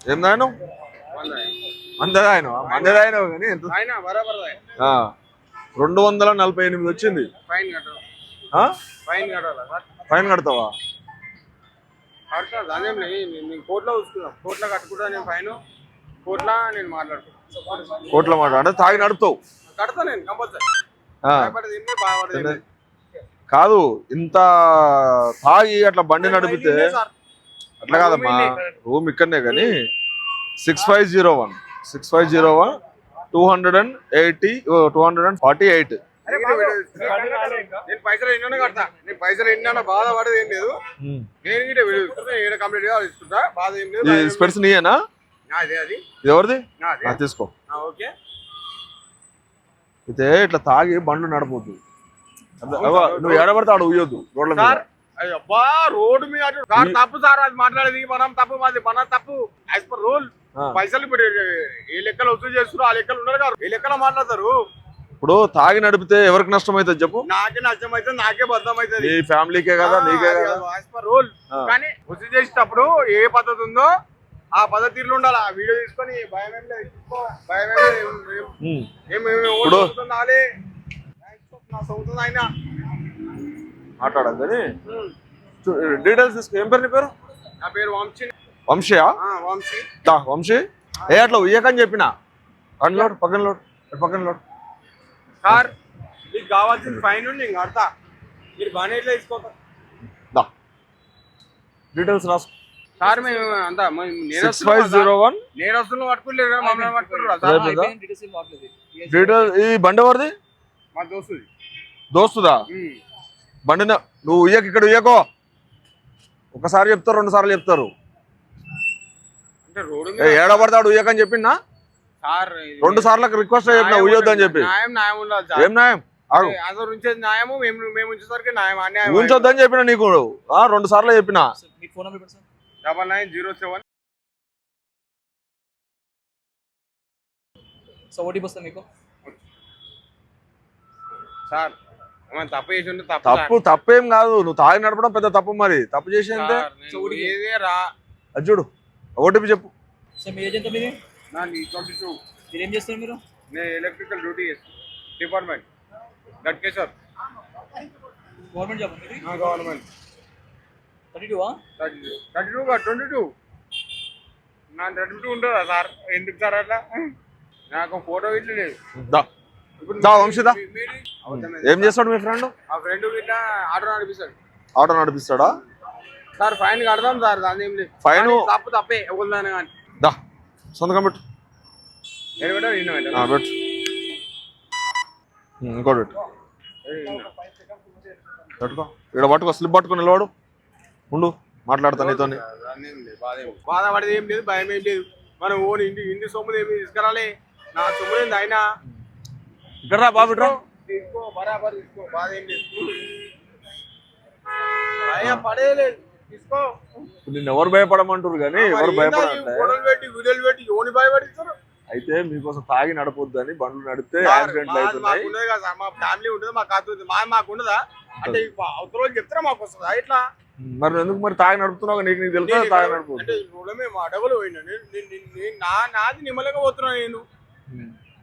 ఏం తాగినావు? కానీ రెండు వందల నలభై ఎనిమిది వచ్చింది. ఫైన్ కడతావా? అదేం కట్టుకుంటా నేను ఫైన్. నేను అంటే తాగి నడుపుతావు కాదు ఇంత తాగి అట్లా బండి నడిపితే అట్లా కాదమ్మా. రూమ్ ఇక్కడనే కానీ six five zero one. Six five zero one two hundred and eighty two hundred and forty eight. నేను పైసలు ఎన్నో కడతా. నేను పైసలు ఎన్నో బాధపడేది ఏం లేదు. నేను కంప్లీట్గా ఇస్తుంటా బాధ ఏం లేదు స్పెట్స్ నీయేనా? ఇది ఎవరిది? తీసుకో. ఓకే. అయితే ఇట్లా తాగి బండ్లు నడపొద్దు. నువ్వు ఎడబడితే ఆడ ఉయ్యొద్దు రోడ్ల మీద. సార్ అయ్యో, అబ్బా రోడ్డు మీద సార్ తప్పు సార్ అది మాట్లాడేది మనం తప్పు మాది మన తప్పు. As per rule. పైసలు ఇప్పుడు ఏ లెక్కలు వసూలు చేస్తున్నారు ఆ లెక్కలు ఉన్నారు కదా. ఏ లెక్కలో మాట్లాడతారు? ఇప్పుడు తాగి నడిపితే ఎవరికి నష్టం అవుతుంది చెప్పు? నాకే నష్టం అయితే నాకే బద్దం అవుతుంది నీ ఫ్యామిలీకే కదా నీకే కదా? As per rule. కానీ వసూలు చేసేటప్పుడు ఏ పద్ధతి ఉందో ఆ పద్ధతిలో ఉండాలి. ఆ వీడియో తీసుకొని భయం ఏం లేదు. భయం ఏం లేదు. అవుతుంది ఆయన మాట్లాడదు కానీ డీటెయిల్స్ తీసుకో. ఏం పేరు నీ పేరు? నా పేరు వంశీ. వంశీయా? ఆ, వంశీ. దా వంశీ. ఏ అట్లా ఉయ్యకని చెప్పిన? లోడ్ పక్కన లోడ్ పక్కన లోడ్. సార్ మీకు కావాల్సిన ఫైన్ ఉంది నేను కడతా. మీరు బాగానే ఎట్లా తీసుకోతారు దా. డీటెయిల్స్ రాసుకో. సార్ మేము అంతా సిక్స్ ఫైవ్ జీరో వన్. నేరస్తులు పట్టుకోలేదు కదా మమ్మల్ని పట్టుకున్నారు సార్ డీటెయిల్ ఈ బండి ఎవరిది? మా దోస్తుది. దోస్తుదా. బండి నువ్వు ఉయ్యకు ఇక్కడ ఉయ్యకో. ఒకసారి చెప్తారు రెండు సార్లు చెప్తారు. ఏడబడతాడు ఉయ్యకని చెప్పిందా రెండు సార్లకు రిక్వెస్ట్ చెప్పిన ఉయ్యొద్దని చెప్పి. ఏం న్యాయం? ఉంచొద్దని చెప్పిన నీకు? రెండు సార్లు చెప్పిన. Double nine zero seven. So OTP మీకు. సార్ తప్పు తప్పేం కాదు. నువ్వు తాగి నడపడం పెద్ద తప్పు మరి. తప్పు చేసేంతే చూడు. ఓటీపీ చెప్పు. మీరేం మీరు? నేను electrical duty department Ghatkeshwar. Government two thirty two twenty two thirty two ఎందుకు సార్ అట్లా? నాకు ఫోటో ఇట్లేదు వంశీదా. ఏం చేస్తాడు మీ ఫ్రెండ్? ఆ ఫ్రెండ్ ఇట్లా ఆటో నడిపిస్తాడు. ఆటో నడిపిస్తాడా? సార్ ఫైన్ కడదాం సార్ దాని ఏం లేదు. ఫైన్? తప్పు తప్పే కానీ. దా సొంతకం పెట్టు. పెట్టు ఇంకోటి పెట్టు. పెట్టుకో. ఇక్కడ పట్టుకో స్లిప్ పట్టుకో నిలవాడు ఉండు మాట్లాడతా నీతోని. దాన్ని ఏం లేదు, బాధ ఏం లేదు. బాధపడేది ఏం లేదు భయం ఏం లేదు. మనం ఓన్ ఇంటి ఇంటి సొమ్ములు ఏమి తీసుకురాలే. నా సొమ్ము ఏంది అయినా ఇడ్రా బాబు నిన్ను ఎవరు భయపడమంటారు కానీ ఎవరు భయపడాలి అయితే మీకోసం తాగి నడపొద్దు అని బండ్లు నడితే యాక్సిడెంట్ మాకు అవుతుంది మా మాకు అంటే చెప్తారా మాకు ఇట్లా మరి ఎందుకు మరి తాగి నడుపుతున్నావు నీకు నీకు తెలుసు తాగి నడుపు అంటే అడవులు పోయినా నాది నిమ్మలకపోతున్నా నేను.